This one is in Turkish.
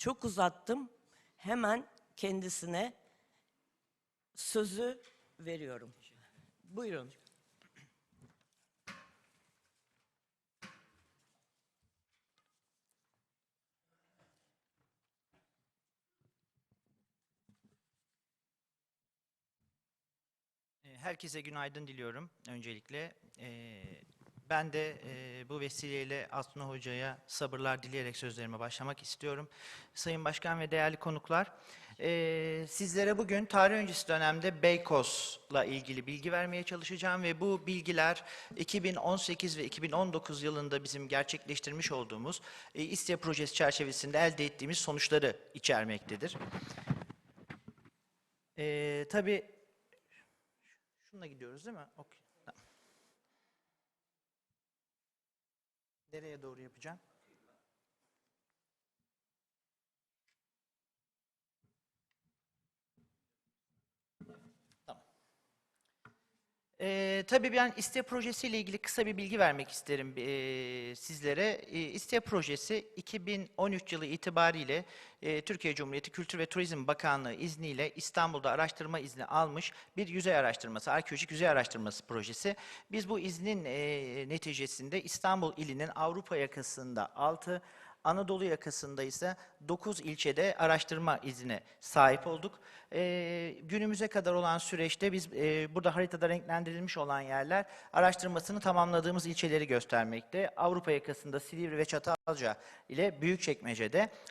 çok uzattım. Hemen kendisine sözü veriyorum. Buyurun. Herkese günaydın diliyorum öncelikle. E, Ben de e, bu vesileyle Aslı Hoca'ya sabırlar dileyerek sözlerime başlamak istiyorum. Sayın Başkan ve değerli konuklar, e, sizlere bugün tarih öncesi dönemde Beykoz'la ilgili bilgi vermeye çalışacağım ve bu bilgiler 2018 ve 2019 yılında bizim gerçekleştirmiş olduğumuz e, İSTİA projesi çerçevesinde elde ettiğimiz sonuçları içermektedir. E, tabii Şununla gidiyoruz değil mi? Okey. Nereye doğru yapacağım? Ee, tabii ben İSTE projesiyle ilgili kısa bir bilgi vermek isterim ee, sizlere. Ee, İSTE projesi 2013 yılı itibariyle e, Türkiye Cumhuriyeti Kültür ve Turizm Bakanlığı izniyle İstanbul'da araştırma izni almış bir yüzey araştırması, arkeolojik yüzey araştırması projesi. Biz bu iznin e, neticesinde İstanbul ilinin Avrupa yakasında 6, Anadolu yakasında ise 9 ilçede araştırma iznine sahip olduk. Ee, günümüze kadar olan süreçte biz e, burada haritada renklendirilmiş olan yerler araştırmasını tamamladığımız ilçeleri göstermekte. Avrupa yakasında Silivri ve Çatalca ile Büyükçekmece'de,